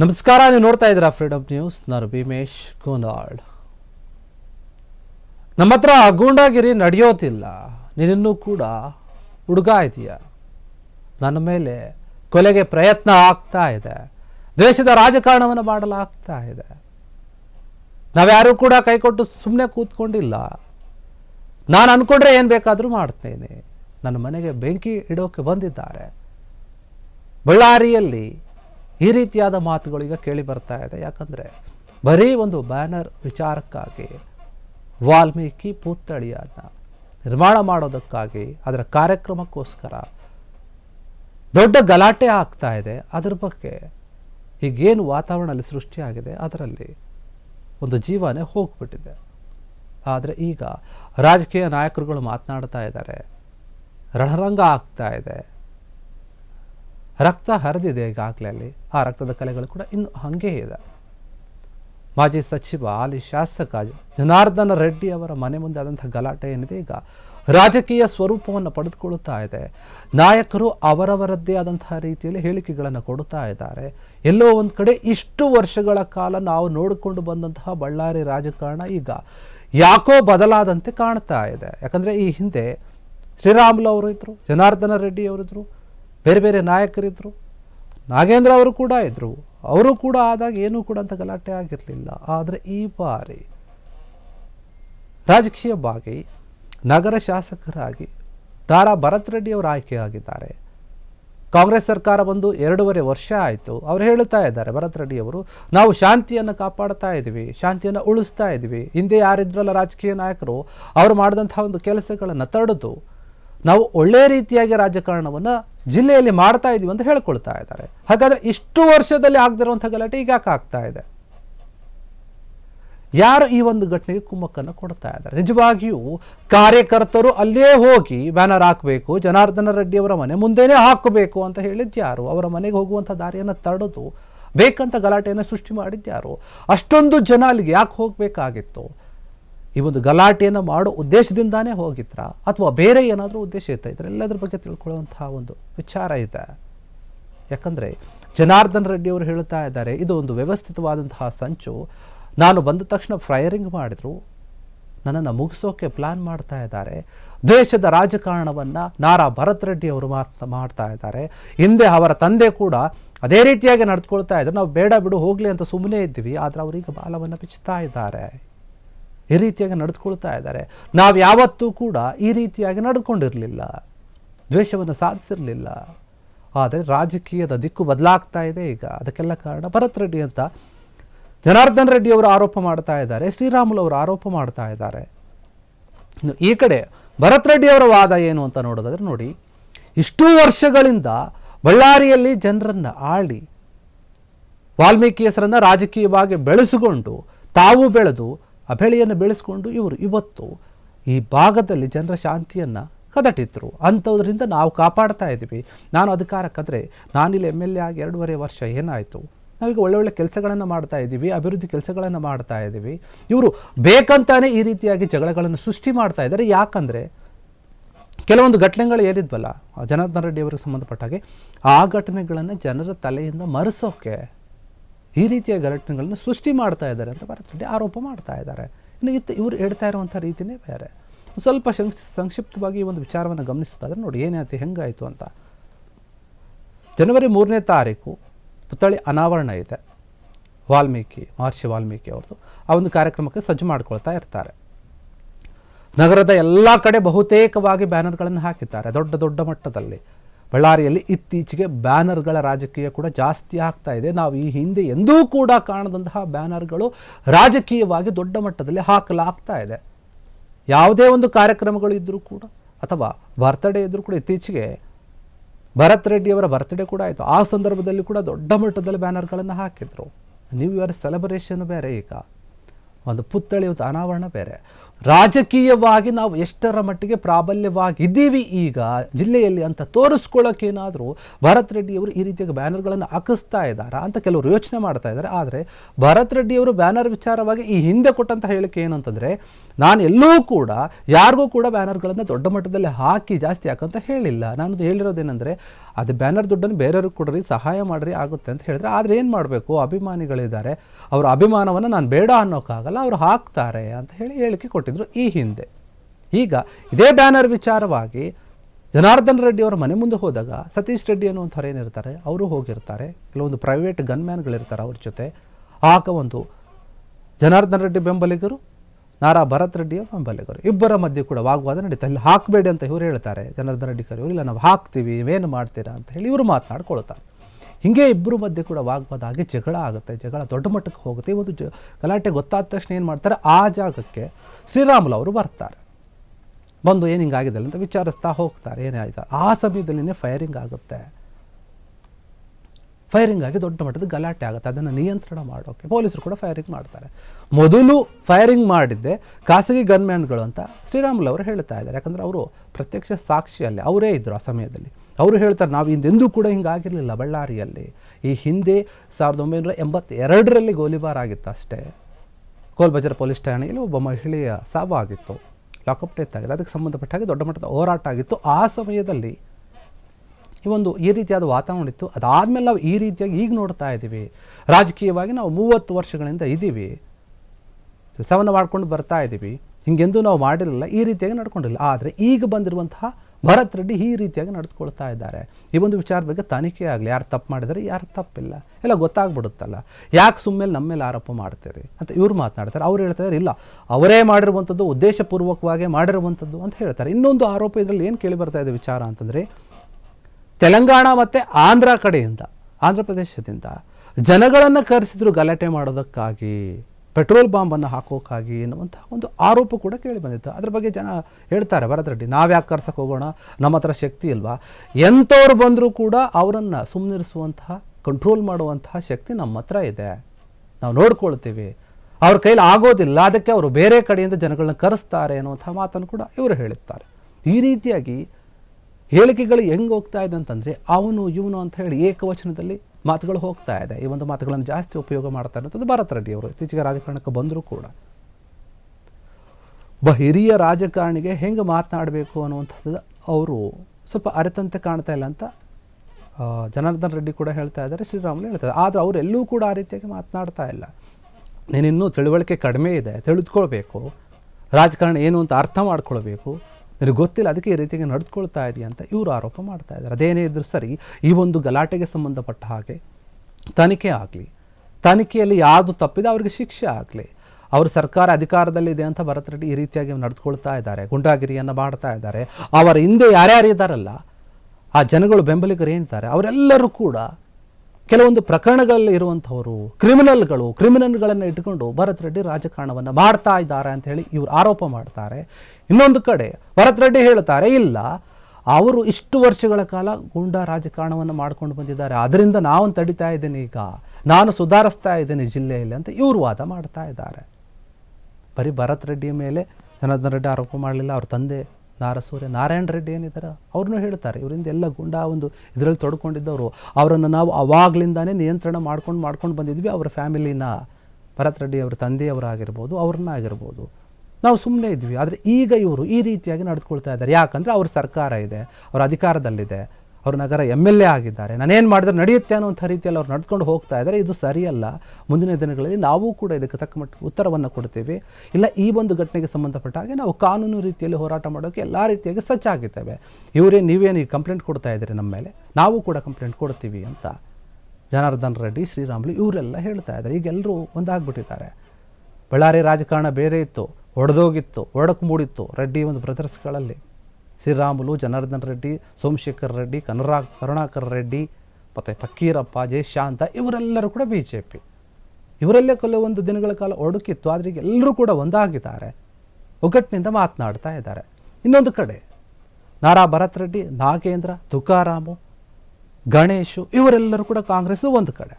ನಮಸ್ಕಾರ, ನೀವು ನೋಡ್ತಾ ಇದ್ದೀರಾ ಫ್ರೀಡಮ್ ನ್ಯೂಸ್ ನಾನು ಭೀಮೇಶ್ ಗೋನಾಳ್ ನಮ್ಮ ಹತ್ರ ಗೂಂಡಾಗಿರಿ ನಡೆಯೋತಿಲ್ಲ. ನೀನಿನ್ನೂ ಕೂಡ ಹುಡುಗ ಇದೆಯಾ. ನನ್ನ ಮೇಲೆ ಕೊಲೆಗೆ ಪ್ರಯತ್ನ ಆಗ್ತಾ ಇದೆ. ದೇಶದ ರಾಜಕಾರಣವನ್ನು ಮಾಡಲಾಗ್ತಾ ಇದೆ. ನಾವ್ಯಾರೂ ಕೂಡ ಕೈಕೊಟ್ಟು ಸುಮ್ಮನೆ ಕೂತ್ಕೊಂಡಿಲ್ಲ. ನಾನು ಅಂದ್ಕೊಂಡ್ರೆ ಏನು ಬೇಕಾದರೂ ಮಾಡ್ತೇನೆ. ನನ್ನ ಮನೆಗೆ ಬೆಂಕಿ ಇಡೋಕೆ ಬಂದಿದ್ದಾರೆ. ಬಳ್ಳಾರಿಯಲ್ಲಿ ಈ ರೀತಿಯಾದ ಮಾತುಗಳು ಈಗ ಕೇಳಿ ಬರ್ತಾ ಇದೆ. ಯಾಕಂದರೆ ಬರೀ ಒಂದು ಬ್ಯಾನರ್ ವಿಚಾರಕ್ಕಾಗಿ ವಾಲ್ಮೀಕಿ ಪುತ್ಥಳಿಯನ್ನು ನಿರ್ಮಾಣ ಮಾಡೋದಕ್ಕಾಗಿ ಅದರ ಕಾರ್ಯಕ್ರಮಕ್ಕೋಸ್ಕರ ದೊಡ್ಡ ಗಲಾಟೆ ಆಗ್ತಾ ಇದೆ. ಅದರ ಬಗ್ಗೆ ಈಗೇನು ವಾತಾವರಣದಲ್ಲಿ ಸೃಷ್ಟಿಯಾಗಿದೆ ಅದರಲ್ಲಿ ಒಂದು ಜೀವನೇ ಹೋಗ್ಬಿಟ್ಟಿದೆ. ಆದರೆ ಈಗ ರಾಜಕೀಯ ನಾಯಕರುಗಳು ಮಾತನಾಡ್ತಾ ಇದ್ದಾರೆ, ರಣರಂಗ ಆಗ್ತಾ ಇದೆ ರಕ್ತ ಹರಿದಿದೆ ಈಗಾಗಲೇ ಅಲ್ಲಿ. ಆ ರಕ್ತದ ಕಲೆಗಳು ಕೂಡ ಇನ್ನು ಹಾಗೇ ಇದೆ. ಮಾಜಿ ಸಚಿವ, ಹಾಲಿ ಶಾಸಕ ಜನಾರ್ದನ ರೆಡ್ಡಿ ಅವರ ಮನೆ ಮುಂದೆ ಆದಂಥ ಗಲಾಟೆ ಏನಿದೆ ಈಗ? ರಾಜಕೀಯ ಸ್ವರೂಪವನ್ನು ಪಡೆದುಕೊಳ್ಳುತ್ತಾ ಇದೆ. ನಾಯಕರು ಅವರವರದ್ದೇ ಆದಂತಹ ರೀತಿಯಲ್ಲಿ ಹೇಳಿಕೆಗಳನ್ನು ಕೊಡುತ್ತಾ ಇದ್ದಾರೆ. ಎಲ್ಲೋ ಒಂದು ಕಡೆ ಇಷ್ಟು ವರ್ಷಗಳ ಕಾಲ ನಾವು ನೋಡಿಕೊಂಡು ಬಂದಂತಹ ಬಳ್ಳಾರಿ ರಾಜಕಾರಣ ಈಗ ಯಾಕೋ ಬದಲಾದಂತೆ ಕಾಣ್ತಾ ಇದೆ. ಯಾಕಂದರೆ ಈ ಹಿಂದೆ ಶ್ರೀರಾಮುಲು ಅವರು ಇದ್ದರು ಜನಾರ್ದನ ರೆಡ್ಡಿ ಅವರಿದ್ದರು ಬೇರೆ ಬೇರೆ ನಾಯಕರಿದ್ದರು ನಾಗೇಂದ್ರ ಅವರು ಕೂಡ ಇದ್ದರು ಅವರು ಕೂಡ ಆದಾಗ ಏನೂ ಕೂಡ ಅಂತ ಗಲಾಟೆ ಆಗಿರಲಿಲ್ಲ. ಆದರೆ ಈ ಬಾರಿ ರಾಜಕೀಯವಾಗಿ ನಗರ ಶಾಸಕರಾಗಿ ದಾರಾ ಭರತ್ ರೆಡ್ಡಿ ಅವರು ಆಯ್ಕೆಯಾಗಿದ್ದಾರೆ. ಕಾಂಗ್ರೆಸ್ ಸರ್ಕಾರ ಬಂದು ಎರಡೂವರೆ ವರ್ಷ ಆಯಿತು. ಅವರು ಹೇಳುತ್ತಾ ಇದ್ದಾರೆ, ಭರತ್ ರೆಡ್ಡಿ ಅವರು, ನಾವು ಶಾಂತಿಯನ್ನು ಕಾಪಾಡ್ತಾ ಇದ್ದೀವಿ, ಶಾಂತಿಯನ್ನು ಉಳಿಸ್ತಾ ಇದ್ದೀವಿ. ಹಿಂದೆ ಯಾರಿದ್ರಲ್ಲ ರಾಜಕೀಯ ನಾಯಕರು, ಅವರು ಮಾಡಿದಂಥ ಒಂದು ಕೆಲಸಗಳನ್ನು ತಡೆದು ನಾವು ಒಳ್ಳೆಯ ರೀತಿಯಾಗಿ ರಾಜಕಾರಣವನ್ನು ಜಿಲ್ಲೆಯಲ್ಲಿ ಮಾಡ್ತಾ ಇದ್ದೀವಿ ಅಂತ ಹೇಳ್ಕೊಳ್ತಾ ಇದ್ದಾರೆ. ಹಾಗಾದರೆ ಇಷ್ಟು ವರ್ಷದಲ್ಲಿ ಆಗದಿರುವಂಥ ಗಲಾಟೆ ಈಗ ಆಗ್ತಾ ಇದೆ? ಯಾರು ಈ ಒಂದು ಘಟನೆಗೆ ಕುಮ್ಮಕ್ಕನ್ನು ಕೊಡ್ತಾ ಇದ್ದಾರೆ? ನಿಜವಾಗಿಯೂ ಕಾರ್ಯಕರ್ತರು ಅಲ್ಲೇ ಹೋಗಿ ಬ್ಯಾನರ್ ಹಾಕಬೇಕು, ಜನಾರ್ದನ ರೆಡ್ಡಿ ಅವರ ಮನೆ ಮುಂದೆನೇ ಹಾಕಬೇಕು ಅಂತ ಹೇಳಿದ್ಯಾರು? ಅವರ ಮನೆಗೆ ಹೋಗುವಂಥ ದಾರಿಯನ್ನು ತಡೆದು ಬೇಕಂತ ಗಲಾಟೆಯನ್ನು ಸೃಷ್ಟಿ ಮಾಡಿದ್ಯಾರು? ಅಷ್ಟೊಂದು ಜನ ಅಲ್ಲಿಗೆ ಯಾಕೆ ಹೋಗಬೇಕಾಗಿತ್ತು? ಈ ಒಂದು ಗಲಾಟೆಯನ್ನು ಮಾಡೋ ಉದ್ದೇಶದಿಂದಾನೇ ಹೋಗಿದ್ರಾ? ಅಥವಾ ಬೇರೆ ಏನಾದರೂ ಉದ್ದೇಶ ಇತ್ತ? ಇದ್ರೆ ಎಲ್ಲದ್ರ ಬಗ್ಗೆ ತಿಳ್ಕೊಳ್ಳುವಂತಹ ಒಂದು ವಿಚಾರ ಇದೆ. ಯಾಕಂದರೆ ಜನಾರ್ದನ್ ರೆಡ್ಡಿ ಅವರು ಹೇಳ್ತಾ ಇದ್ದಾರೆ, ಇದು ಒಂದು ವ್ಯವಸ್ಥಿತವಾದಂತಹ ಸಂಚು. ನಾನು ಬಂದ ತಕ್ಷಣ ಫೈರಿಂಗ್ ಮಾಡಿದ್ರು. ನನ್ನನ್ನು ಮುಗಿಸೋಕೆ ಪ್ಲಾನ್ ಮಾಡ್ತಾ ಇದ್ದಾರೆ. ದೇಶದ ರಾಜಕಾರಣವನ್ನು ನಾರಾ ಭರತ್ ರೆಡ್ಡಿ ಅವರು ಮಾತ್, ಮಾಡ್ತಾ ಇದ್ದಾರೆ. ಹಿಂದೆ ಅವರ ತಂದೆ ಕೂಡ ಅದೇ ರೀತಿಯಾಗಿ ನಡೆದುಕೊಳ್ತಾ ಇದ್ದರು ನಾವು ಬೇಡ ಬಿಡು, ಹೋಗಲಿ ಅಂತ ಸುಮ್ಮನೆ ಇದ್ವಿ ಆದರೆ ಅವರೀಗ ಬಾಲವನ್ನು ಬಿಚ್ಚುತ್ತಾ ಇದ್ದಾರೆ. ಈ ರೀತಿಯಾಗಿ ನಡೆದುಕೊಳ್ತಾ ಇದ್ದಾರೆ. ನಾವು ಯಾವತ್ತೂ ಕೂಡ ಈ ರೀತಿಯಾಗಿ ನಡೆದುಕೊಂಡಿರಲಿಲ್ಲ. ದ್ವೇಷವನ್ನು ಸಾಧಿಸಿರಲಿಲ್ಲ. ಆದರೆ ರಾಜಕೀಯದ ದಿಕ್ಕು ಬದಲಾಗ್ತಾ ಇದೆ ಈಗ. ಅದಕ್ಕೆಲ್ಲ ಕಾರಣ ಭರತ್ ರೆಡ್ಡಿ ಅಂತ ಜನಾರ್ದನ್ ರೆಡ್ಡಿ ಅವರು ಆರೋಪ ಮಾಡ್ತಾ ಇದ್ದಾರೆ. ಶ್ರೀರಾಮುಲು ಅವರು ಆರೋಪ ಮಾಡ್ತಾ ಇದ್ದಾರೆ. ಈ ಕಡೆ ಭರತ್ ರೆಡ್ಡಿ ಅವರ ವಾದ ಏನು ಅಂತ ನೋಡೋದಾದ್ರೆ ನೋಡಿ, ಇಷ್ಟೂ ವರ್ಷಗಳಿಂದ ಬಳ್ಳಾರಿಯಲ್ಲಿ ಜನರನ್ನು ಆಳಿ, ವಾಲ್ಮೀಕಿ ಹೆಸರನ್ನು ರಾಜಕೀಯವಾಗಿ ಬೆಳೆಸಿಕೊಂಡು ತಾವು ಬೆಳೆದು ಆ ಬೆಳೆಯನ್ನು ಬೆಳೆಸ್ಕೊಂಡು ಇವರು ಇವತ್ತು ಈ ಭಾಗದಲ್ಲಿ ಜನರ ಶಾಂತಿಯನ್ನು ಕದಟಿದ್ರು. ಅಂಥದ್ರಿಂದ ನಾವು ಕಾಪಾಡ್ತಾ ಇದ್ದೀವಿ. ನಾನು ಅಧಿಕಾರಕ್ಕಾದರೆ ನಾನಿಲ್ಲಿ ಎಂ ಎಲ್ ಎ ಆಗಿ ಎರಡೂವರೆ ವರ್ಷ ಏನಾಯಿತು? ನಾವೀಗ ಒಳ್ಳೆ ಕೆಲಸಗಳನ್ನು ಮಾಡ್ತಾ ಇದ್ದೀವಿ, ಅಭಿವೃದ್ಧಿ ಕೆಲಸಗಳನ್ನು ಮಾಡ್ತಾ ಇದ್ದೀವಿ. ಇವರು ಬೇಕಂತಾನೆ ಈ ರೀತಿಯಾಗಿ ಜಗಳಗಳನ್ನು ಸೃಷ್ಟಿ ಮಾಡ್ತಾ ಇದ್ದಾರೆ. ಯಾಕಂದರೆ ಕೆಲವೊಂದು ಘಟನೆಗಳು ಏನಿದ್ವಲ್ಲ ಜನಾರ್ದನ ರೆಡ್ಡಿ ಅವರಿಗೆ ಸಂಬಂಧಪಟ್ಟ ಹಾಗೆ, ಆ ಘಟನೆಗಳನ್ನು ಜನರ ತಲೆಯಿಂದ ಮರೆಸೋಕೆ ಈ ರೀತಿಯ ಘಟನೆಗಳನ್ನು ಸೃಷ್ಟಿ ಮಾಡ್ತಾ ಇದ್ದಾರೆ ಅಂತ ಭರತ್ ಆರೋಪ ಮಾಡ್ತಾ ಇದ್ದಾರೆ. ಇನ್ನು ಇತ್ತು ಇವರು ಹೇಳ್ತಾ ಇರುವಂಥ ರೀತಿಯೇ ಬೇರೆ. ಸ್ವಲ್ಪ ಸಂಕ್ಷ, ಸಂಕ್ಷಿಪ್ತವಾಗಿ ಈ ಒಂದು ವಿಚಾರವನ್ನು ಗಮನಿಸುತ್ತಾದ್ರೆ ನೋಡಿ ಏನಾಯ್ತು ಹೆಂಗಾಯಿತು ಅಂತ. ಜನವರಿ ಮೂರನೇ ತಾರೀಕು ಪುತ್ಥಳಿ ಅನಾವರಣ ಇದೆ. ವಾಲ್ಮೀಕಿ, ಮಹರ್ಷಿ ವಾಲ್ಮೀಕಿ ಅವ್ರದ್ದು. ಆ ಒಂದು ಕಾರ್ಯಕ್ರಮಕ್ಕೆ ಸಜ್ಜು ಮಾಡ್ಕೊಳ್ತಾ ಇರ್ತಾರೆ. ನಗರದ ಎಲ್ಲ ಕಡೆ ಬಹುತೇಕವಾಗಿ ಬ್ಯಾನರ್ಗಳನ್ನು ಹಾಕಿದ್ದಾರೆ, ದೊಡ್ಡ ದೊಡ್ಡ ಮಟ್ಟದಲ್ಲಿ. ಬಳ್ಳಾರಿಯಲ್ಲಿ ಇತ್ತೀಚೆಗೆ ಬ್ಯಾನರ್ಗಳ ರಾಜಕೀಯ ಕೂಡ ಜಾಸ್ತಿ ಆಗ್ತಾ ಇದೆ. ನಾವು ಈ ಹಿಂದೆ ಎಂದೂ ಕೂಡ ಕಾಣದಂತಹ ಬ್ಯಾನರ್ಗಳು ರಾಜಕೀಯವಾಗಿ ದೊಡ್ಡ ಮಟ್ಟದಲ್ಲಿ ಹಾಕಲಾಗ್ತಾ ಇದೆ. ಯಾವುದೇ ಒಂದು ಕಾರ್ಯಕ್ರಮಗಳು ಇದ್ದರೂ ಕೂಡ, ಅಥವಾ ಬರ್ತ್ಡೇ ಇದ್ದರೂ ಕೂಡ ಇತ್ತೀಚೆಗೆ ಭರತ್ ರೆಡ್ಡಿಯವರ ಬರ್ತ್ಡೇ ಕೂಡ ಆಯಿತು. ಆ ಸಂದರ್ಭದಲ್ಲಿ ಕೂಡ ದೊಡ್ಡ ಮಟ್ಟದಲ್ಲಿ ಬ್ಯಾನರ್ಗಳನ್ನು ಹಾಕಿದರು. ನ್ಯೂ ಇಯರ್ ಸೆಲೆಬ್ರೇಷನ್ ಬೇರೆ ಈಗ. ಒಂದು ಪುತ್ಥಳಿ, ಒಂದು ಅನಾವರಣ ಬೇರೆ. ರಾಜಕೀಯವಾಗಿ ನಾವು ಎಷ್ಟರ ಮಟ್ಟಿಗೆ ಪ್ರಾಬಲ್ಯವಾಗಿದ್ದೀವಿ ಈಗ ಜಿಲ್ಲೆಯಲ್ಲಿ ಅಂತ ತೋರಿಸ್ಕೊಳ್ಳೋಕ್ಕೇನಾದರೂ ಭರತ್ ರೆಡ್ಡಿಯವರು ಈ ರೀತಿಯ ಬ್ಯಾನರ್ಗಳನ್ನು ಹಾಕಿಸ್ತಾ ಇದ್ದಾರಾ ಅಂತ ಕೆಲವರು ಯೋಚನೆ ಮಾಡ್ತಾ ಇದ್ದಾರೆ. ಆದರೆ ಭರತ್ ರೆಡ್ಡಿಯವರು ಬ್ಯಾನರ್ ವಿಚಾರವಾಗಿ ಈ ಹಿಂದೆ ಕೊಟ್ಟಂಥ ಹೇಳಿಕೆ ಏನು ಅಂತಂದರೆ ನಾನು ಎಲ್ಲೂ ಕೂಡ ಯಾರಿಗೂ ಕೂಡ ಬ್ಯಾನರ್ಗಳನ್ನು ದೊಡ್ಡ ಮಟ್ಟದಲ್ಲಿ ಹಾಕಿ ಜಾಸ್ತಿ ಹಾಕಂತ ಹೇಳಿಲ್ಲ. ನಾನು ಹೇಳಿರೋದೇನೆಂದರೆ, ಅದು ಬ್ಯಾನರ್ ದುಡ್ಡನ್ನು ಬೇರೆಯವ್ರಿಗೆ ಕೊಡ್ರಿ, ಸಹಾಯ ಮಾಡ್ರಿ ಆಗುತ್ತೆ ಅಂತ ಹೇಳಿದ್ರೆ, ಆದರೆ ಏನು ಮಾಡಬೇಕು? ಅಭಿಮಾನಿಗಳಿದ್ದಾರೆ. ಅವರ ಅಭಿಮಾನವನ್ನು ನಾನು ಬೇಡ ಅನ್ನೋಕ್ಕಾಗಲ್ಲ, ಅವರು ಹಾಕ್ತಾರೆ ಅಂತ ಹೇಳಿ ಹೇಳಿಕೆ ಕೊಟ್ಟಿದ್ರು ಈ ಹಿಂದೆ. ಈಗ ಇದೇ ಬ್ಯಾನರ್ ವಿಚಾರವಾಗಿ ಜನಾರ್ದನ್ ರೆಡ್ಡಿ ಅವರ ಮನೆ ಮುಂದೆ ಹೋದಾಗ ಸತೀಶ್ ರೆಡ್ಡಿ ಅನ್ನುವಂಥವ್ರು ಏನಿರ್ತಾರೆ, ಅವರು ಹೋಗಿರ್ತಾರೆ. ಕೆಲವೊಂದು ಪ್ರೈವೇಟ್ ಗನ್ಮ್ಯಾನ್ಗಳಿರ್ತಾರೆ ಅವ್ರ ಜೊತೆ. ಆಗ ಒಂದು ಜನಾರ್ದನ್ ರೆಡ್ಡಿ ಬೆಂಬಲಿಗರು, ನಾರಾ ಭರತ್ ರೆಡ್ಡಿಯ ಬೆಂಬಲಿಗರು. ಇಬ್ಬರ ಮಧ್ಯೆ ಕೂಡ ವಾಗ್ವಾದ ನಡೀತಾ ಇಲ್ಲಿ. ಹಾಕಬೇಡಿ ಅಂತ ಇವರು ಹೇಳ್ತಾರೆ. ಜನಾರ್ದನ್ ರೆಡ್ಡಿ ಕರೆಯವರು ಇಲ್ಲ, ನಾವು ಹಾಕ್ತೀವಿ ಏನು ಮಾಡ್ತೀರಾ? ಅಂತ ಹೇಳಿ ಇವರು ಮಾತನಾಡ್ಕೊಳ್ತಾರೆ. ಹೀಗೆ ಇಬ್ಬರು ಮಧ್ಯೆ ಕೂಡ ವಾಗ್ವಾದ ಆಗಿ ಜಗಳ ಆಗುತ್ತೆ. ಜಗಳ ದೊಡ್ಡ ಮಟ್ಟಕ್ಕೆ ಹೋಗುತ್ತೆ. ಈ ಒಂದು ಜ, ಗಲಾಟೆ ಗೊತ್ತಾದ ತಕ್ಷಣ ಏನು ಮಾಡ್ತಾರೆ? ಆ ಜಾಗಕ್ಕೆ ಶ್ರೀರಾಮುಲು ಅವರು ಬರ್ತಾರೆ. ಬಂದು ಏನು ಹಿಂಗಾಗಿದೆ ಅಂತ ವಿಚಾರಿಸ್ತಾ ಹೋಗ್ತಾರೆ. ಏನೇ ಆ ಸಮಯದಲ್ಲಿನೇ ಫೈರಿಂಗ್ ಆಗುತ್ತೆ. ಫೈರಿಂಗ್ ಆಗಿ ದೊಡ್ಡ ಮಟ್ಟದ ಗಲಾಟೆ ಆಗುತ್ತೆ. ಅದನ್ನು ನಿಯಂತ್ರಣ ಮಾಡೋಕೆ ಪೊಲೀಸರು ಕೂಡ ಫೈರಿಂಗ್ ಮಾಡ್ತಾರೆ. ಮೊದಲು ಫೈರಿಂಗ್ ಮಾಡಿದ್ದೆ ಖಾಸಗಿ ಗನ್ಮ್ಯಾನ್ಗಳು ಅಂತ ಶ್ರೀರಾಮುಲು ಅವರು ಹೇಳ್ತಾ ಇದ್ದಾರೆ. ಯಾಕಂದರೆ ಅವರು ಪ್ರತ್ಯಕ್ಷ ಸಾಕ್ಷಿಯಲ್ಲಿ, ಅವರೇ ಇದ್ದರು ಆ ಸಮಯದಲ್ಲಿ. ಅವರು ಹೇಳ್ತಾರೆ, ನಾವು ಹಿಂದೆಂದೂ ಕೂಡ ಹಿಂಗಾಗಿರಲಿಲ್ಲ ಬಳ್ಳಾರಿಯಲ್ಲಿ. ಈ ಹಿಂದೆ ಸಾವಿರದ ಒಂಬೈನೂರ ಎಂಬತ್ತೆರಡರಲ್ಲಿ ಗೋಲಿಬಾರ್ ಆಗಿತ್ತು ಅಷ್ಟೇ. ಕೋಲ್ಬಜಾರ್ ಪೊಲೀಸ್ ಠಾಣೆಯಲ್ಲಿ ಒಬ್ಬ ಮಹಿಳೆಯ ಸಾವಾಗಿತ್ತು. ಲಾಕಪ್ ಡೆತ್ ಆಗಿದೆ ಅದಕ್ಕೆ ಸಂಬಂಧಪಟ್ಟ ಹಾಗೆ ದೊಡ್ಡ ಮಟ್ಟದ ಹೋರಾಟ ಆಗಿತ್ತು. ಆ ಸಮಯದಲ್ಲಿ ಈ ಒಂದು ಈ ರೀತಿಯಾದ ವಾತಾವರಣ ಇತ್ತು. ಅದಾದಮೇಲೆ ನಾವು ಈ ರೀತಿಯಾಗಿ ಈಗ ನೋಡ್ತಾ ಇದ್ದೀವಿ. ರಾಜಕೀಯವಾಗಿ ನಾವು ಮೂವತ್ತು ವರ್ಷಗಳಿಂದ ಇದ್ದೀವಿ. ಕೆಲಸವನ್ನು ಮಾಡ್ಕೊಂಡು ಬರ್ತಾ ಇದ್ದೀವಿ. ಹಿಂಗೆಂದೂ ನಾವು ಮಾಡಿರಲಿಲ್ಲ. ಈ ರೀತಿಯಾಗಿ ನಡ್ಕೊಂಡಿಲ್ಲ. ಆದರೆ ಈಗ ಬಂದಿರುವಂತಹ ಭರತ್ ರೆಡ್ಡಿ ಈ ರೀತಿಯಾಗಿ ನಡೆದುಕೊಳ್ತಾ ಇದ್ದಾರೆ. ಈ ಒಂದು ವಿಚಾರದ ಬಗ್ಗೆ ತನಿಖೆ ಆಗಲಿ, ಯಾರು ತಪ್ಪು ಮಾಡಿದರೆ, ಯಾರು ತಪ್ಪಿಲ್ಲ. ಎಲ್ಲ ಗೊತ್ತಾಗ್ಬಿಡುತ್ತಲ್ಲ. ಯಾಕೆ ಸುಮ್ಮನೆ ನಮ್ಮ ಮೇಲೆ ಆರೋಪ ಮಾಡ್ತೀರಿ? ಅಂತ ಇವ್ರು ಮಾತನಾಡ್ತಾರೆ. ಅವ್ರು ಹೇಳ್ತಾರೆ ಇಲ್ಲ, ಅವರೇ ಮಾಡಿರುವಂಥದ್ದು ಉದ್ದೇಶಪೂರ್ವಕವಾಗಿ ಮಾಡಿರುವಂಥದ್ದು ಅಂತ ಹೇಳ್ತಾರೆ. ಇನ್ನೊಂದು ಆರೋಪ ಇದರಲ್ಲಿ ಏನು ಕೇಳಿ ಬರ್ತಾ ಇದೆ ವಿಚಾರ ಅಂತಂದರೆ, ತೆಲಂಗಾಣ ಮತ್ತು ಆಂಧ್ರ ಕಡೆಯಿಂದ, ಆಂಧ್ರ ಪ್ರದೇಶದಿಂದ ಜನಗಳನ್ನು ಕರೆಸಿದ್ರು ಗಲಾಟೆ ಮಾಡೋದಕ್ಕಾಗಿ. ಪೆಟ್ರೋಲ್ ಬಾಂಬನ್ನು ಹಾಕೋಕ್ಕಾಗಿ ಎನ್ನುವಂಥ ಒಂದು ಆರೋಪ ಕೂಡ ಕೇಳಿ ಬಂದಿತ್ತು. ಅದ್ರ ಬಗ್ಗೆ ಜನ ಹೇಳ್ತಾರೆ ಭರತ್ ರೆಡ್ಡಿ ನಾವು ಯಾಕೆ ಕರ್ಸಕ್ಕೆ ಹೋಗೋಣ? ನಮ್ಮ ಹತ್ರ ಶಕ್ತಿ ಇಲ್ವಾ? ಎಂಥವ್ರು ಬಂದರೂ ಕೂಡ ಅವರನ್ನು ಸುಮ್ಮನಿರಿಸುವಂತಹ ಕಂಟ್ರೋಲ್ ಮಾಡುವಂತಹ ಶಕ್ತಿ ನಮ್ಮ ಹತ್ರ ಇದೆ. ನಾವು ನೋಡ್ಕೊಳ್ತೀವಿ. ಅವ್ರ ಕೈಲಿ ಆಗೋದಿಲ್ಲ, ಅದಕ್ಕೆ ಅವರು ಬೇರೆ ಕಡೆಯಿಂದ ಜನಗಳನ್ನ ಕರೆಸ್ತಾರೆ ಅನ್ನುವಂಥ ಮಾತನ್ನು ಕೂಡ ಇವರು ಹೇಳುತ್ತಾರೆ ಈ ರೀತಿಯಾಗಿ ಹೇಳಿಕೆಗಳು ಹೆಂಗೆ ಹೋಗ್ತಾ ಇದೆ ಅಂತಂದರೆ, ಅವನು ಇವನು ಅಂತ ಹೇಳಿ ಏಕವಚನದಲ್ಲಿ ಮಾತುಗಳು ಹೋಗ್ತಾ ಇದೆ. ಈ ಒಂದು ಮಾತುಗಳನ್ನು ಜಾಸ್ತಿ ಉಪಯೋಗ ಮಾಡ್ತಾ ಇರುವಂಥದ್ದು ಭರತ್ ರೆಡ್ಡಿ ಅವರು ಇತ್ತೀಚೆಗೆ ರಾಜಕಾರಣಕ್ಕೆ ಬಂದರೂ ಕೂಡ. ಒಬ್ಬ ಹಿರಿಯ ರಾಜಕಾರಣಿಗೆ ಹೆಂಗೆ ಮಾತನಾಡಬೇಕು ಅನ್ನುವಂಥದ್ದು ಅವರು ಸ್ವಲ್ಪ ಅರಿತಂತೆ ಕಾಣ್ತಾ ಇಲ್ಲ ಅಂತ ಜನಾರ್ದನ್ ರೆಡ್ಡಿ ಕೂಡ ಹೇಳ್ತಾ ಇದ್ದಾರೆ, ಶ್ರೀರಾಮುಲು ಹೇಳ್ತಾರೆ ಆದರೆ ಅವರೆಲ್ಲೂ ಕೂಡ ಆ ರೀತಿಯಾಗಿ ಮಾತನಾಡ್ತಾ ಇಲ್ಲ. ನೀನಿನ್ನೂ ತಿಳುವಳಿಕೆ ಕಡಿಮೆ ಇದೆ, ತಿಳಿದುಕೊಳ್ಬೇಕು. ರಾಜಕಾರಣ ಏನು ಅಂತ ಅರ್ಥ ಮಾಡ್ಕೊಳ್ಬೇಕು. ನಿನಗೆ ಗೊತ್ತಿಲ್ಲ, ಅದಕ್ಕೆ ಈ ರೀತಿಯಾಗಿ ನಡೆದುಕೊಳ್ತಾ ಇದೆಯಾ ಅಂತ ಇವರು ಆರೋಪ ಮಾಡ್ತಾ ಇದ್ದಾರೆ. ಅದೇನೇ ಇದ್ರೂ ಸರಿ, ಈ ಒಂದು ಗಲಾಟೆಗೆ ಸಂಬಂಧಪಟ್ಟ ಹಾಗೆ ತನಿಖೆ ಆಗಲಿ, ತನಿಖೆಯಲ್ಲಿ ಯಾವುದು ತಪ್ಪಿದೆ ಅವರಿಗೆ ಶಿಕ್ಷೆ ಆಗಲಿ, ಅವರು ಸರ್ಕಾರ ಅಧಿಕಾರದಲ್ಲಿದೆ ಅಂತ ಭರತ್ ರೆಡ್ಡಿ ಈ ರೀತಿಯಾಗಿ ನಡೆದುಕೊಳ್ತಾ ಇದ್ದಾರೆ, ಗುಂಡಾಗಿರಿಯನ್ನು ಮಾಡ್ತಾ ಇದ್ದಾರೆ, ಅವರ ಹಿಂದೆ ಯಾರ್ಯಾರು ಇದ್ದಾರಲ್ಲ, ಆ ಜನಗಳು ಬೆಂಬಲಿಗರು ಏನಿದ್ದಾರೆ, ಅವರೆಲ್ಲರೂ ಕೂಡ ಕೆಲವೊಂದು ಪ್ರಕರಣಗಳಲ್ಲಿ ಇರುವಂಥವರು ಕ್ರಿಮಿನಲ್ಗಳು, ಕ್ರಿಮಿನಲ್ಗಳನ್ನು ಇಟ್ಕೊಂಡು ಭರತ್ ರೆಡ್ಡಿ ರಾಜಕಾರಣವನ್ನು ಮಾಡ್ತಾ ಇದ್ದಾರೆ ಅಂತ ಹೇಳಿ ಇವರು ಆರೋಪ ಮಾಡ್ತಾರೆ. ಇನ್ನೊಂದು ಕಡೆ ಭರತ್ ರೆಡ್ಡಿ ಹೇಳ್ತಾರೆ, ಇಲ್ಲ, ಅವರು ಇಷ್ಟು ವರ್ಷಗಳ ಕಾಲ ಗೂಂಡಾ ರಾಜಕಾರಣವನ್ನು ಮಾಡ್ಕೊಂಡು ಬಂದಿದ್ದಾರೆ ಅದರಿಂದ ನಾವು ತಡಿತಾ ಇದ್ದೀನಿ ಈಗ, ನಾನು ಸುಧಾರಿಸ್ತಾ ಇದ್ದೀನಿ ಜಿಲ್ಲೆಯಲ್ಲಿ ಅಂತ ಇವರು ವಾದ ಮಾಡ್ತಾ ಇದ್ದಾರೆ. ಬರೀ ಭರತ್ ರೆಡ್ಡಿಯ ಮೇಲೆ ಜನಾರ್ದನ್ ರೆಡ್ಡಿ ಆರೋಪ ಮಾಡಲಿಲ್ಲ, ಅವ್ರ ತಂದೆ ನಾರಸೂರ್ಯ ನಾರಾಯಣ ರೆಡ್ಡಿ ಏನಿದ್ದಾರೆ ಅವ್ರನ್ನೂ ಹೇಳ್ತಾರೆ. ಇವರಿಂದ ಎಲ್ಲ ಗುಂಡ ಒಂದು ಇದರಲ್ಲಿ ತೊಡ್ಕೊಂಡಿದ್ದವರು. ಅವರನ್ನು ನಾವು ಅವಾಗಲಿಂದಾನೇ ನಿಯಂತ್ರಣ ಮಾಡ್ಕೊಂಡು ಮಾಡ್ಕೊಂಡು ಬಂದಿದ್ವಿ. ಅವರ ಫ್ಯಾಮಿಲಿನ ಭರತ್ ರೆಡ್ಡಿ ಅವರ ತಂದೆಯವರಾಗಿರ್ಬೋದು ಅವ್ರನ್ನ ಆಗಿರ್ಬೋದು. ನಾವು ಸುಮ್ಮನೆ ಇದ್ವಿ. ಆದರೆ ಈಗ ಇವರು ಈ ರೀತಿಯಾಗಿ ನಡೆದುಕೊಳ್ತಾ ಇದ್ದಾರೆ. ಯಾಕಂದರೆ ಅವ್ರ ಸರ್ಕಾರ ಇದೆ, ಅವ್ರ ಅಧಿಕಾರದಲ್ಲಿದೆ. ಅವ್ರ ನಗರ ಎಂ ಎಲ್ ಎ ಆಗಿದ್ದಾರೆ. ನಾನೇನು ಮಾಡಿದ್ರೆ ನಡೆಯುತ್ತೆ ಅನ್ನೋಂಥ ರೀತಿಯಲ್ಲಿ ಅವ್ರು ನಡ್ಕೊಂಡು ಹೋಗ್ತಾ ಇದ್ದಾರೆ. ಇದು ಸರಿಯಲ್ಲ. ಮುಂದಿನ ದಿನಗಳಲ್ಲಿ ನಾವು ಕೂಡ ಇದಕ್ಕೆ ತಕ್ಕ ಮಟ್ಟ ಉತ್ತರವನ್ನು ಕೊಡ್ತೀವಿ. ಇಲ್ಲ, ಈ ಒಂದು ಘಟನೆಗೆ ಸಂಬಂಧಪಟ್ಟ ಹಾಗೆ ನಾವು ಕಾನೂನು ರೀತಿಯಲ್ಲಿ ಹೋರಾಟ ಮಾಡೋಕ್ಕೆ ಎಲ್ಲ ರೀತಿಯಾಗಿ ಸಜ್ಜಾಗಿದ್ದೇವೆ. ಇವರೇ, ನೀವೇನು ಈ ಕಂಪ್ಲೇಂಟ್ ಕೊಡ್ತಾ ಇದ್ದೀರಿ ನಮ್ಮ ಮೇಲೆ? ನಾವು ಕೂಡ ಕಂಪ್ಲೇಂಟ್ ಕೊಡ್ತೀವಿ ಅಂತ ಜನಾರ್ದನ್ ರೆಡ್ಡಿ, ಶ್ರೀರಾಮುಲು ಇವರೆಲ್ಲ ಹೇಳ್ತಾ ಇದ್ದಾರೆ. ಈಗ ಎಲ್ಲರೂ ಒಂದಾಗ್ಬಿಟ್ಟಿದ್ದಾರೆ. ಬಳ್ಳಾರಿ ರಾಜಕಾರಣ ಬೇರೆ ಇತ್ತು. ಒಡೆದೋಗಿತ್ತು. ಒಡಕು ಮೂಡಿತ್ತು. ರೆಡ್ಡಿ ಒಂದು ಬ್ರದರ್ಸ್ಗಳಲ್ಲಿ ಶ್ರೀರಾಮುಲು, ಜನಾರ್ದನ್ ರೆಡ್ಡಿ, ಸೋಮಶೇಖರ್ ರೆಡ್ಡಿ, ಕನರಾ, ಕರುಣಾಕರ್ ರೆಡ್ಡಿ, ಮತ್ತು ಫಕೀರಪ್ಪ, ಜಯಶಾಂತ, ಇವರೆಲ್ಲರೂ ಕೂಡ ಬಿ ಜೆ ಪಿ ಇವರಲ್ಲೇ ಕೆಲವೊಂದು ದಿನಗಳ ಕಾಲ ಒಡುಕಿತ್ತು ಆದರೆ ಈಗ ಎಲ್ಲರೂ ಕೂಡ ಒಂದಾಗಿದ್ದಾರೆ. ಒಗ್ಗಟ್ಟಿನಿಂದ ಮಾತನಾಡ್ತಾ ಇದ್ದಾರೆ. ಇನ್ನೊಂದು ಕಡೆ, ನಾರಾ ಭರತ್ ರೆಡ್ಡಿ, ನಾಗೇಂದ್ರ, ತುಕಾರಾಮು, ಗಣೇಶು, ಇವರೆಲ್ಲರೂ ಕೂಡ ಕಾಂಗ್ರೆಸ್ ಒಂದು ಕಡೆ.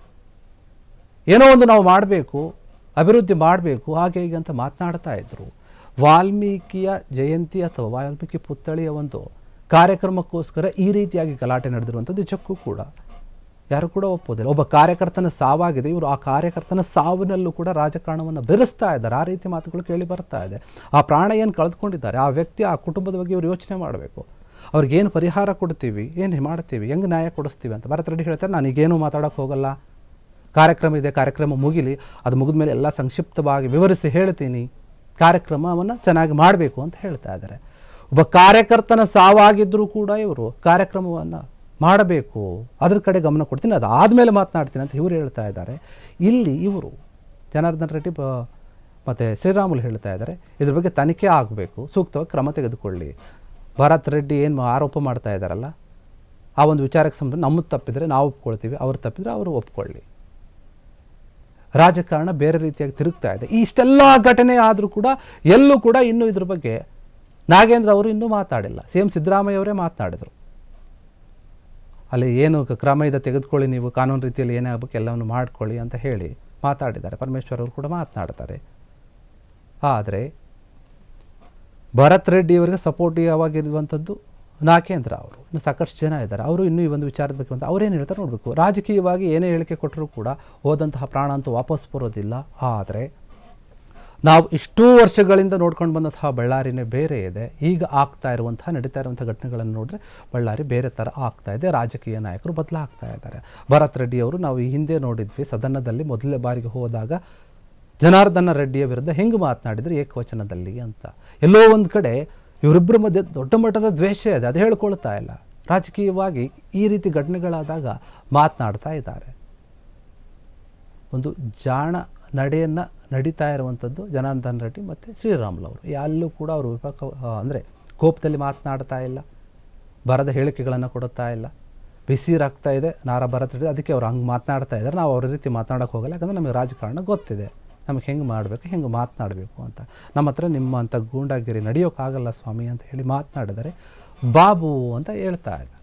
ಏನೋ ಒಂದು ನಾವು ಮಾಡಬೇಕು, ಅಭಿವೃದ್ಧಿ ಮಾಡಬೇಕು, ಹಾಗೆ ಹೀಗೆ ಅಂತ ಮಾತನಾಡ್ತಾ ಇದ್ರು. ವಾಲ್ಮೀಕಿಯ ಜಯಂತಿ ಅಥವಾ ವಾಲ್ಮೀಕಿ ಪುತ್ಥಳಿಯ ಒಂದು ಕಾರ್ಯಕ್ರಮಕ್ಕೋಸ್ಕರ ಈ ರೀತಿಯಾಗಿ ಗಲಾಟೆ ನಡೆದಿರುವಂಥದ್ದು ನಿಜಕ್ಕೂ ಕೂಡ. ಯಾರು ಕೂಡ ಒಪ್ಪೋದಿಲ್ಲ ಒಬ್ಬ ಕಾರ್ಯಕರ್ತನ ಸಾವಾಗಿದೆ. ಇವರು ಆ ಕಾರ್ಯಕರ್ತನ ಸಾವಿನಲ್ಲೂ ಕೂಡ ರಾಜಕಾರಣವನ್ನು ಬೆರೆಸ್ತಾ ಇದ್ದಾರೆ. ಆ ರೀತಿ ಮಾತುಗಳು ಕೇಳಿ ಬರ್ತಾ ಇದೆ. ಆ ಪ್ರಾಣ ಏನು ಕಳೆದುಕೊಂಡಿದ್ದಾರೆ? ಆ ವ್ಯಕ್ತಿ, ಆ ಕುಟುಂಬದ ಬಗ್ಗೆ ಇವರು ಯೋಚನೆ ಮಾಡಬೇಕು. ಅವ್ರಿಗೇನು ಪರಿಹಾರ ಕೊಡ್ತೀವಿ? ಏನು ಮಾಡ್ತೀವಿ? ಹೆಂಗೆ ನ್ಯಾಯ ಕೊಡಿಸ್ತೀವಿ ಅಂತ ಭರತ್ ರೆಡ್ಡಿ ಹೇಳ್ತಾರೆ. ನಾನು ಈಗೇನು ಮಾತಾಡೋಕ್ಕೆ ಹೋಗಲ್ಲ. ಕಾರ್ಯಕ್ರಮ ಇದೆ, ಕಾರ್ಯಕ್ರಮ ಮುಗಿಲಿ. ಅದು ಮುಗಿದ ಮೇಲೆ ಎಲ್ಲ ಸಂಕ್ಷಿಪ್ತವಾಗಿ ವಿವರಿಸಿ ಹೇಳ್ತೀನಿ. ಕಾರ್ಯಕ್ರಮವನ್ನು ಚೆನ್ನಾಗಿ ಮಾಡಬೇಕು ಅಂತ ಹೇಳ್ತಾ ಇದ್ದಾರೆ. ಒಬ್ಬ ಕಾರ್ಯಕರ್ತನ ಸಾವಾಗಿದ್ದರೂ ಕೂಡ ಇವರು ಕಾರ್ಯಕ್ರಮವನ್ನು ಮಾಡಬೇಕು. ಅದ್ರ ಕಡೆ ಗಮನ ಕೊಡ್ತೀನಿ. ಅದು ಆದಮೇಲೆ ಮಾತನಾಡ್ತೀನಿ ಅಂತ ಇವರು ಹೇಳ್ತಾ ಇದ್ದಾರೆ. ಇಲ್ಲಿ ಇವರು ಜನಾರ್ದನ್ ರೆಡ್ಡಿ ಮತ್ತು ಶ್ರೀರಾಮುಲು ಹೇಳ್ತಾ ಇದ್ದಾರೆ, ಇದ್ರ ಬಗ್ಗೆ ತನಿಖೆ ಆಗಬೇಕು. ಸೂಕ್ತವಾಗಿ ಕ್ರಮ ತೆಗೆದುಕೊಳ್ಳಿ. ಭರತ್ ರೆಡ್ಡಿ ಏನು ಆರೋಪ ಮಾಡ್ತಾ ಇದ್ದಾರಲ್ಲ, ಆ ಒಂದು ವಿಚಾರಕ್ಕೆ ಸಂಬಂಧ ನಮ್ಮ ತಪ್ಪಿದರೆ ನಾವು ಒಪ್ಕೊಳ್ತೀವಿ, ಅವ್ರು ತಪ್ಪಿದರೆ ಅವರು ಒಪ್ಕೊಳ್ಳಿ. ರಾಜಕಾರಣ ಬೇರೆ ರೀತಿಯಾಗಿ ತಿರುಗ್ತಾ ಇದೆ. ಇಷ್ಟೆಲ್ಲ ಘಟನೆ ಆದರೂ ಕೂಡ ಎಲ್ಲೂ ಕೂಡ ಇನ್ನೂ ಇದ್ರ ಬಗ್ಗೆ ನಾಗೇಂದ್ರ ಅವರು ಇನ್ನೂ ಮಾತಾಡಿಲ್ಲ. ಸಿ ಎಂ ಸಿದ್ದರಾಮಯ್ಯ ಅವರೇ ಮಾತನಾಡಿದರು ಅಲ್ಲಿ ಏನು ಕ್ರಮ ಇದೆ ತೆಗೆದುಕೊಳ್ಳಿ, ನೀವು ಕಾನೂನು ರೀತಿಯಲ್ಲಿ ಏನೇ ಆಗಬೇಕು ಎಲ್ಲವನ್ನು ಮಾಡ್ಕೊಳ್ಳಿ ಅಂತ ಹೇಳಿ ಮಾತಾಡಿದ್ದಾರೆ. ಪರಮೇಶ್ವರ್ ಅವರು ಕೂಡ ಮಾತನಾಡ್ತಾರೆ. ಆದರೆ ಭರತ್ ರೆಡ್ಡಿಯವರಿಗೆ ಸಪೋರ್ಟಿವ್ ಆಗಿರುವಂಥದ್ದು ನಾಗೇಂದ್ರ ಅವರು, ಇನ್ನು ಸಾಕಷ್ಟು ಜನ ಇದ್ದಾರೆ. ಅವರು ಇನ್ನೂ ಈ ಒಂದು ವಿಚಾರದ ಬಗ್ಗೆ ಬಂದು ಅವರೇನು ಹೇಳ್ತಾರೆ ನೋಡಬೇಕು. ರಾಜಕೀಯವಾಗಿ ಏನೇ ಹೇಳಿಕೆ ಕೊಟ್ಟರೂ ಕೂಡ ಹೋದಂತಹ ಪ್ರಾಣ ಅಂತೂ ವಾಪಸ್ ಬರೋದಿಲ್ಲ. ಆದರೆ ನಾವು ಇಷ್ಟೂ ವರ್ಷಗಳಿಂದ ನೋಡ್ಕೊಂಡು ಬಂದಂತಹ ಬಳ್ಳಾರಿನೇ ಬೇರೆ ಇದೆ. ಈಗ ಆಗ್ತಾ ಇರುವಂತಹ, ನಡೀತಾ ಇರುವಂಥ ಘಟನೆಗಳನ್ನು ನೋಡಿದ್ರೆ ಬಳ್ಳಾರಿ ಬೇರೆ ಥರ ಆಗ್ತಾ ಇದೆ. ರಾಜಕೀಯ ನಾಯಕರು ಬದಲಾಗ್ತಾ ಇದ್ದಾರೆ. ಭರತ್ ರೆಡ್ಡಿ ಅವರು ನಾವು ಈ ಹಿಂದೆ ನೋಡಿದ್ವಿ. ಸದನದಲ್ಲಿ ಮೊದಲನೇ ಬಾರಿಗೆ ಹೋದಾಗ, ಜನಾರ್ದನ ರೆಡ್ಡಿಯ ವಿರುದ್ಧ ಹೆಂಗೆ ಮಾತನಾಡಿದರೆ ಏಕವಚನದಲ್ಲಿ ಅಂತ. ಎಲ್ಲೋ ಒಂದು ಕಡೆ ಇವರಿಬ್ಬರ ಮಧ್ಯೆ ದೊಡ್ಡ ಮಟ್ಟದ ದ್ವೇಷ ಇದೆ, ಅದು ಹೇಳ್ಕೊಳ್ತಾ ಇಲ್ಲ. ರಾಜಕೀಯವಾಗಿ ಈ ರೀತಿ ಘಟನೆಗಳಾದಾಗ ಮಾತನಾಡ್ತಾ ಇದ್ದಾರೆ. ಒಂದು ಜಾಣ ನಡೆಯನ್ನು ನಡೀತಾ ಇರುವಂಥದ್ದು ಜನಾರ್ದನ್ ರೆಡ್ಡಿ ಮತ್ತು ಶ್ರೀರಾಮುಲು ಅವರು. ಎಲ್ಲೂ ಕೂಡ ಅವರು ವಿಪಕ ಅಂದರೆ ಕೋಪದಲ್ಲಿ ಮಾತನಾಡ್ತಾ ಇಲ್ಲ, ಬರದ ಹೇಳಿಕೆಗಳನ್ನು ಕೊಡುತ್ತಾ ಇಲ್ಲ. ಬಿಸಿ ರಾಗ್ತಾ ಇದೆ, ನಾರ ಭರತ್ ಅದಕ್ಕೆ ಅವ್ರು ಹಂಗೆ ಮಾತನಾಡ್ತಾ ಇದ್ದಾರೆ. ನಾವು ಅವ್ರ ರೀತಿ ಮಾತನಾಡೋಕ್ಕೆ ಹೋಗಲ್ಲ, ಯಾಕಂದರೆ ನಮಗೆ ರಾಜಕಾರಣ ಗೊತ್ತಿದೆ. ನಮಗೆ ಹೆಂಗೆ ಮಾಡಬೇಕು, ಹೆಂಗೆ ಮಾತನಾಡಬೇಕು ಅಂತ. ನಮ್ಮ ಹತ್ರ ನಿಮ್ಮಂಥ ಗೂಂಡಾಗಿರಿ ನಡೆಯೋಕ್ಕಾಗಲ್ಲ ಸ್ವಾಮಿ ಅಂತ ಹೇಳಿ ಮಾತನಾಡಿದರೆ ಬಾಬು ಅಂತ ಹೇಳ್ತಾ ಇದ್ದಾರೆ.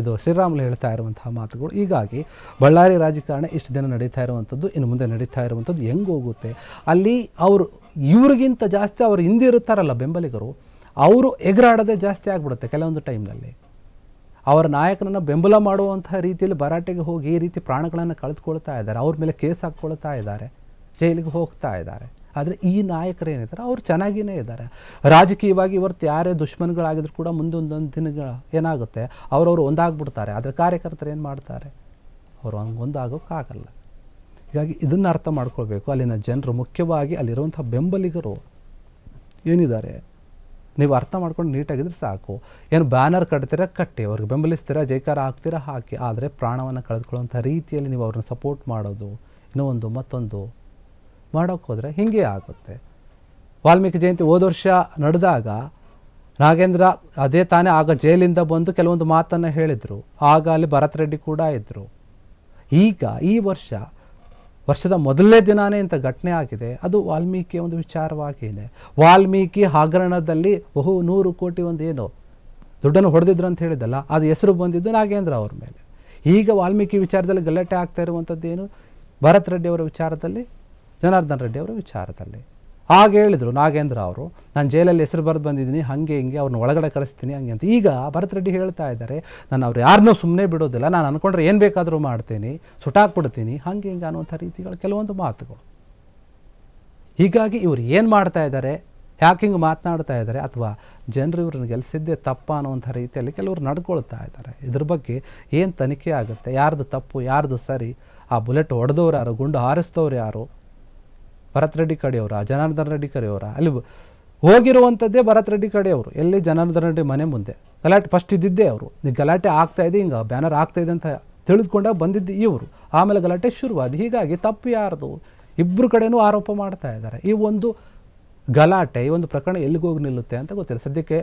ಇದು ಶ್ರೀರಾಮುಲು ಹೇಳ್ತಾ ಇರುವಂತಹ ಮಾತುಗಳು. ಹೀಗಾಗಿ ಬಳ್ಳಾರಿ ರಾಜಕಾರಣ ಇಷ್ಟು ದಿನ ನಡೀತಾ ಇರುವಂಥದ್ದು, ಇನ್ನು ಮುಂದೆ ನಡೀತಾ ಇರುವಂಥದ್ದು ಹೆಂಗೆ ಹೋಗುತ್ತೆ? ಅಲ್ಲಿ ಅವರು ಇವ್ರಿಗಿಂತ ಜಾಸ್ತಿ ಅವರು ಹಿಂದೆ ಇರುತ್ತಾರಲ್ಲ ಬೆಂಬಲಿಗರು, ಅವರು ಎಗರಾಡೋದೇ ಜಾಸ್ತಿ ಆಗಿಬಿಡುತ್ತೆ ಕೆಲವೊಂದು ಟೈಮ್ನಲ್ಲಿ. ಅವರ ನಾಯಕನನ್ನು ಬೆಂಬಲ ಮಾಡುವಂತಹ ರೀತಿಯಲ್ಲಿ ಭರಾಟೆಗೆ ಹೋಗಿ ಈ ರೀತಿ ಪ್ರಾಣಗಳನ್ನು ಕಳೆದುಕೊಳ್ತಾ ಇದ್ದಾರೆ. ಅವ್ರ ಮೇಲೆ ಕೇಸ್ ಹಾಕ್ಕೊಳ್ತಾ ಇದ್ದಾರೆ. ಜೈಲಿಗೆ ಹೋಗ್ತಾ ಇದ್ದಾರೆ. ಆದರೆ ಈ ನಾಯಕರು ಏನಿದ್ದಾರೆ? ಅವ್ರು ಚೆನ್ನಾಗಿಯೇ ಇದ್ದಾರೆ. ರಾಜಕೀಯವಾಗಿ ಇವತ್ತು ಯಾರೇ ದುಶ್ಮನ್ಗಳಾಗಿದ್ರು ಕೂಡ ಮುಂದೊಂದೊಂದು ದಿನಗಳ ಏನಾಗುತ್ತೆ? ಅವರವರು ಒಂದಾಗ್ಬಿಡ್ತಾರೆ. ಆದರೆ ಕಾರ್ಯಕರ್ತರು ಏನು ಮಾಡ್ತಾರೆ? ಅವರು ಹಂಗೆ ಒಂದಾಗೋಕ್ಕಾಗಲ್ಲ ಹೀಗಾಗಿ ಇದನ್ನು ಅರ್ಥ ಮಾಡ್ಕೊಳ್ಬೇಕು. ಅಲ್ಲಿನ ಜನರು ಮುಖ್ಯವಾಗಿ ಅಲ್ಲಿರುವಂಥ ಬೆಂಬಲಿಗರು ಏನಿದ್ದಾರೆ? ನೀವು ಅರ್ಥ ಮಾಡ್ಕೊಂಡು ನೀಟಾಗಿದ್ರೆ ಸಾಕು. ಏನು ಬ್ಯಾನರ್ ಕಟ್ತೀರ? ಕಟ್ಟಿ. ಅವ್ರಿಗೆ ಬೆಂಬಲಿಸ್ತೀರ? ಜೈಕಾರ ಹಾಕ್ತೀರಾ? ಹಾಕಿ. ಆದರೆ ಪ್ರಾಣವನ್ನು ಕಳೆದುಕೊಳ್ಳುವಂಥ ರೀತಿಯಲ್ಲಿ ನೀವು ಅವ್ರನ್ನ ಸಪೋರ್ಟ್ ಮಾಡೋದು ಇನ್ನೂ ಒಂದು ಮತ್ತೊಂದು ಮಾಡೋಕ್ಕೆ ಹೋದರೆ ಹೀಗೆ ಆಗುತ್ತೆ. ವಾಲ್ಮೀಕಿ ಜಯಂತಿ ಹೋದ ವರ್ಷ ನಡೆದಾಗ ನಾಗೇಂದ್ರ ಅದೇ ತಾನೇ ಆಗ ಜೈಲಿಂದ ಬಂದು ಕೆಲವೊಂದು ಮಾತನ್ನು ಹೇಳಿದರು. ಆಗ ಅಲ್ಲಿ ಭರತ್ ರೆಡ್ಡಿ ಕೂಡ ಇದ್ದರು ಈಗ ಈ ವರ್ಷ ವರ್ಷದ ಮೊದಲನೇ ದಿನಾನೇ ಇಂಥ ಘಟನೆ ಆಗಿದೆ. ಅದು ವಾಲ್ಮೀಕಿಯ ಒಂದು ವಿಚಾರವಾಗಿದೆ ವಾಲ್ಮೀಕಿ ಹಗರಣದಲ್ಲಿ ಬಹು ನೂರು ಕೋಟಿ ಒಂದು ಏನು ದುಡ್ಡನ್ನು ಹೊಡೆದಿದ್ರು ಅಂತ ಹೇಳಿದಲ್ಲ ಅದು ಹೆಸರು ಬಂದಿದ್ದು ನಾಗೇಂದ್ರ ಅವ್ರ ಮೇಲೆ. ಈಗ ವಾಲ್ಮೀಕಿ ವಿಚಾರದಲ್ಲಿ ಗಲಾಟೆ ಆಗ್ತಾ ಇರುವಂಥದ್ದು ಏನು? ಭರತ್ ರೆಡ್ಡಿ ಅವರ ವಿಚಾರದಲ್ಲಿ ಜನಾರ್ದನ್ ರೆಡ್ಡಿ ಅವರ ವಿಚಾರದಲ್ಲಿ. ಹಾಗೆ ಹೇಳಿದರು ನಾಗೇಂದ್ರ ಅವರು, ನಾನು ಜೈಲಲ್ಲಿ ಹೆಸರು ಬರೆದು ಬಂದಿದ್ದೀನಿ, ಹಾಗೆ ಹಿಂಗೆ ಅವ್ರನ್ನ ಒಳಗಡೆ ಕಳಿಸ್ತೀನಿ, ಹಂಗೆ ಅಂತ. ಈಗ ಭರತ್ ರೆಡ್ಡಿ ಹೇಳ್ತಾ ಇದ್ದಾರೆ, ನಾನು ಅವ್ರು ಯಾರನ್ನೂ ಸುಮ್ಮನೆ ಬಿಡೋದಿಲ್ಲ, ನಾನು ಅಂದ್ಕೊಂಡ್ರೆ ಏನು ಬೇಕಾದರೂ ಮಾಡ್ತೀನಿ ಸುಟಾಕ್ಬಿಡ್ತೀನಿ ಹಾಗೆ ಹಿಂಗೆ ಅನ್ನುವಂಥ ರೀತಿಗಳು ಕೆಲವೊಂದು ಮಾತುಗಳು. ಹೀಗಾಗಿ ಇವರು ಏನು ಮಾಡ್ತಾ ಇದ್ದಾರೆ, ಯಾಕೆ ಹಿಂಗೆ ಮಾತನಾಡ್ತಾ ಇದ್ದಾರೆ, ಅಥವಾ ಜನರು ಇವ್ರನ್ನ ಗೆಲ್ಲಿಸಿದ್ದೇ ತಪ್ಪ ಅನ್ನುವಂಥ ರೀತಿಯಲ್ಲಿ ಕೆಲವರು ನಡ್ಕೊಳ್ತಾ ಇದ್ದಾರೆ. ಇದ್ರ ಬಗ್ಗೆ ಏನು ತನಿಖೆ ಆಗುತ್ತೆ, ಯಾರ್ದು ತಪ್ಪು, ಯಾರ್ದು ಸರಿ, ಆ ಬುಲೆಟ್ ಹೊಡೆದವ್ರು ಯಾರು, ಗುಂಡು ಹಾರಿಸಿದವ್ರು ಯಾರು ಭರತ್ ರೆಡ್ಡಿ ಕಡೆಯವರ ಜನಾರ್ದನ್ ರೆಡ್ಡಿ ಕಡೆಯವರ, ಅಲ್ಲಿ ಹೋಗಿರುವಂಥದ್ದೇ ಭರತ್ ರೆಡ್ಡಿ ಕಡೆಯವರು. ಎಲ್ಲಿ ಜನಾರ್ದನ್ ರೆಡ್ಡಿ ಮನೆ ಮುಂದೆ. ಗಲಾಟೆ ಫಸ್ಟ್ ಇದ್ದಿದ್ದೇ ಅವರು. ಗಲಾಟೆ ಆಗ್ತಾ ಇದೆ, ಹಿಂಗೆ ಬ್ಯಾನರ್ ಆಗ್ತಾ ಇದೆ ಅಂತ ತಿಳಿದುಕೊಂಡಾಗ ಬಂದಿದ್ದು ಇವರು. ಆಮೇಲೆ ಗಲಾಟೆ ಶುರುವಾದ ಹೀಗಾಗಿ ತಪ್ಪು ಯಾರ್ದು? ಇಬ್ಬರು ಕಡೆಯೂ ಆರೋಪ ಮಾಡ್ತಾ ಇದ್ದಾರೆ. ಈ ಒಂದು ಗಲಾಟೆ, ಈ ಒಂದು ಪ್ರಕರಣ ಎಲ್ಲಿಗೋಗಿ ನಿಲ್ಲುತ್ತೆ ಅಂತ ಗೊತ್ತಿಲ್ಲ. ಸದ್ಯಕ್ಕೆ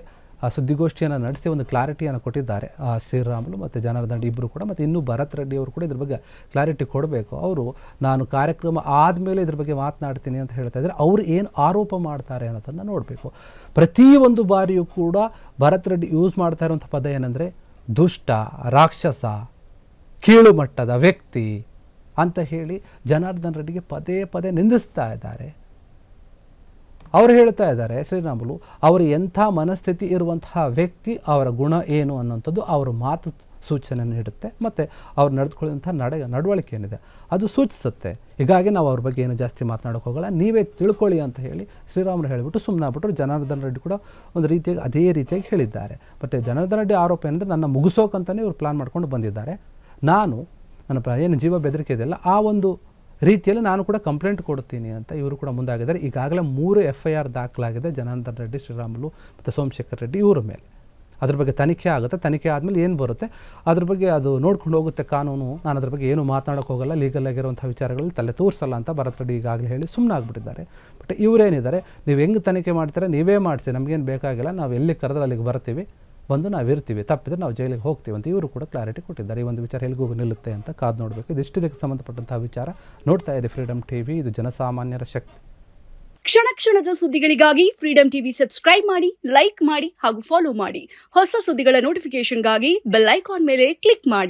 ಸುದ್ದಿಗೋಷ್ಠಿಯನ್ನು ನಡೆಸಿ ಒಂದು ಕ್ಲಾರಿಟಿಯನ್ನು ಕೊಟ್ಟಿದ್ದಾರೆ. ಶ್ರೀರಾಮುಲು ಮತ್ತು ಜನಾರ್ದನ್ ಇಬ್ಬರು ಕೂಡ ಮತ್ತು ಇನ್ನೂ ಭರತ್ ರೆಡ್ಡಿ ಅವರು ಕೂಡ ಇದ್ರ ಬಗ್ಗೆ ಕ್ಲಾರಿಟಿ ಕೊಡಬೇಕು. ಅವರು ನಾನು ಕಾರ್ಯಕ್ರಮ ಆದಮೇಲೆ ಇದ್ರ ಬಗ್ಗೆ ಮಾತನಾಡ್ತೀನಿ ಅಂತ ಹೇಳ್ತಾ ಇದ್ದಾರೆ ಅವರು ಏನು ಆರೋಪ ಮಾಡ್ತಾರೆ ಅನ್ನೋದನ್ನು ನೋಡಬೇಕು. ಪ್ರತಿಯೊಂದು ಬಾರಿಯೂ ಕೂಡ ಭರತ್ ರೆಡ್ಡಿ ಯೂಸ್ ಮಾಡ್ತಾ ಇರುವಂಥ ಪದ ಏನಂದರೆ ದುಷ್ಟ, ರಾಕ್ಷಸ ಕೀಳು ಮಟ್ಟದ ವ್ಯಕ್ತಿ ಅಂತ ಹೇಳಿ ಜನಾರ್ದನ್ ರೆಡ್ಡಿಗೆ ಪದೇ ಪದೇ ನಿಂದಿಸ್ತಾ ಇದ್ದಾರೆ. ಅವರು ಹೇಳ್ತಾ ಇದ್ದಾರೆ, ಶ್ರೀರಾಮುಲು, ಅವರು ಎಂಥ ಮನಸ್ಥಿತಿ ಇರುವಂತಹ ವ್ಯಕ್ತಿ ಅವರ ಗುಣ ಏನು ಅನ್ನೋಂಥದ್ದು ಅವರ ಮಾತು ಸೂಚನೆ ನೀಡುತ್ತೆ, ಮತ್ತು ಅವ್ರು ನಡೆದುಕೊಳ್ಳುವಂಥ ನಡೆ, ನಡವಳಿಕೆ ಏನಿದೆ ಅದು ಸೂಚಿಸುತ್ತೆ. ಹೀಗಾಗಿ ನಾವು ಅವ್ರ ಬಗ್ಗೆ ಏನು ಜಾಸ್ತಿ ಮಾತನಾಡೋಕೆ ಹೋಗಲ್ಲ, ನೀವೇ ತಿಳ್ಕೊಳ್ಳಿ ಅಂತ ಹೇಳಿ ಶ್ರೀರಾಮರು ಹೇಳಿಬಿಟ್ಟು ಸುಮ್ಮನಾಗ್ಬಿಟ್ರು ಜನಾರ್ದನ್ ರೆಡ್ಡಿ ಕೂಡ ಒಂದು ರೀತಿಯಾಗಿ, ಅದೇ ರೀತಿಯಾಗಿ ಹೇಳಿದ್ದಾರೆ. ಬಟ್ ಜನಾರ್ದನ್ ರೆಡ್ಡಿ ಆರೋಪ ಏನಂದರೆ, ನನ್ನ ಮುಗಿಸೋಕಂತಲೇ ಇವರು ಪ್ಲಾನ್ ಮಾಡ್ಕೊಂಡು ಬಂದಿದ್ದಾರೆ. ನಾನು, ನನ್ನ ಏನು ಜೀವ ಬೆದರಿಕೆ ಇದೆಯಲ್ಲ, ಆ ಒಂದು ರೀತಿಯಲ್ಲಿ ನಾನು ಕೂಡ ಕಂಪ್ಲೇಂಟ್ ಕೊಡ್ತೀನಿ ಅಂತ ಇವರು ಕೂಡ ಮುಂದಾಗಿದ್ದಾರೆ. ಈಗಾಗಲೇ ಮೂರು ಎಫ್ ಐ ಆರ್ ದಾಖಲಾಗಿದೆ. ಜನಾರ್ದನ್ ರೆಡ್ಡಿ, ಶ್ರೀರಾಮುಲು ಮತ್ತು ಸೋಮಶೇಖರ್ ರೆಡ್ಡಿ ಇವರ ಮೇಲೆ. ಅದ್ರ ಬಗ್ಗೆ ತನಿಖೆ ಆಗುತ್ತೆ. ತನಿಖೆ ಆದಮೇಲೆ ಏನು ಬರುತ್ತೆ? ಅದ್ರ ಬಗ್ಗೆ ಅದು ನೋಡ್ಕೊಂಡು ಹೋಗುತ್ತೆ ಕಾನೂನು. ನಾನು ಅದ್ರ ಬಗ್ಗೆ ಏನು ಮಾತನಾಡೋಕೆ ಹೋಗಲ್ಲ. ಲೀಗಲ್ ಆಗಿರುವಂಥ ವಿಚಾರಗಳಲ್ಲಿ ತಲೆ ತೋರಿಸಲ್ಲ ಅಂತ ಭರತ್ ರೆಡ್ಡಿ ಈಗಾಗಲೇ ಹೇಳಿ ಸುಮ್ಮನೆ ಆಗ್ಬಿಟ್ಟಿದ್ದಾರೆ ಬಟ್ ಇವರೇನಿದ್ದಾರೆ? ನೀವು ಹೆಂಗೆ ತನಿಖೆ ಮಾಡ್ತಾರೆ? ನೀವೇ ಮಾಡಿಸಿ. ನಮಗೇನು ಬೇಕಾಗಿಲ್ಲ. ನಾವು ಎಲ್ಲಿ ಕರೆದ್ರೆ ಅಲ್ಲಿಗೆ ಬರ್ತೀವಿ. ಬಂದು ನಾವು ಇರ್ತೀವಿ ತಪ್ಪಿದ್ರೆ ನಾವು ಜೈಲಿಗೆ ಹೋಗ್ತೀವಿ ಅಂತ ಇವರು ಕೂಡ ಕ್ಲಾರಿಟಿ ಕೊಟ್ಟಿದ್ದಾರೆ. ಈ ಒಂದು ವಿಚಾರ ಎಲ್ಲಿಗೂ ನಿಲ್ಲುತ್ತೆ ಅಂತ ಕಾದು ನೋಡಬೇಕು. ಇದಿಷ್ಟು ಇದಕ್ಕೆ ಸಂಬಂಧಪಟ್ಟಂತಹ ವಿಚಾರ ನೋಡ್ತಾ ಇದೆ ಫ್ರೀಡಮ್ ಟಿವಿ ಇದು ಜನಸಾಮಾನ್ಯರ ಶಕ್ತಿ. ಕ್ಷಣ ಕ್ಷಣದ ಸುದ್ದಿಗಳಿಗಾಗಿ ಫ್ರೀಡಂ ಟಿವಿ ಸಬ್ಸ್ಕ್ರೈಬ್ ಮಾಡಿ ಲೈಕ್ ಮಾಡಿ ಹಾಗೂ ಫಾಲೋ ಮಾಡಿ. ಹೊಸ ಸುದ್ದಿಗಳ ನೋಟಿಫಿಕೇಶನ್ಗಾಗಿ ಬೆಲ್ ಐಕಾನ್ ಮೇಲೆ ಕ್ಲಿಕ್ ಮಾಡಿ.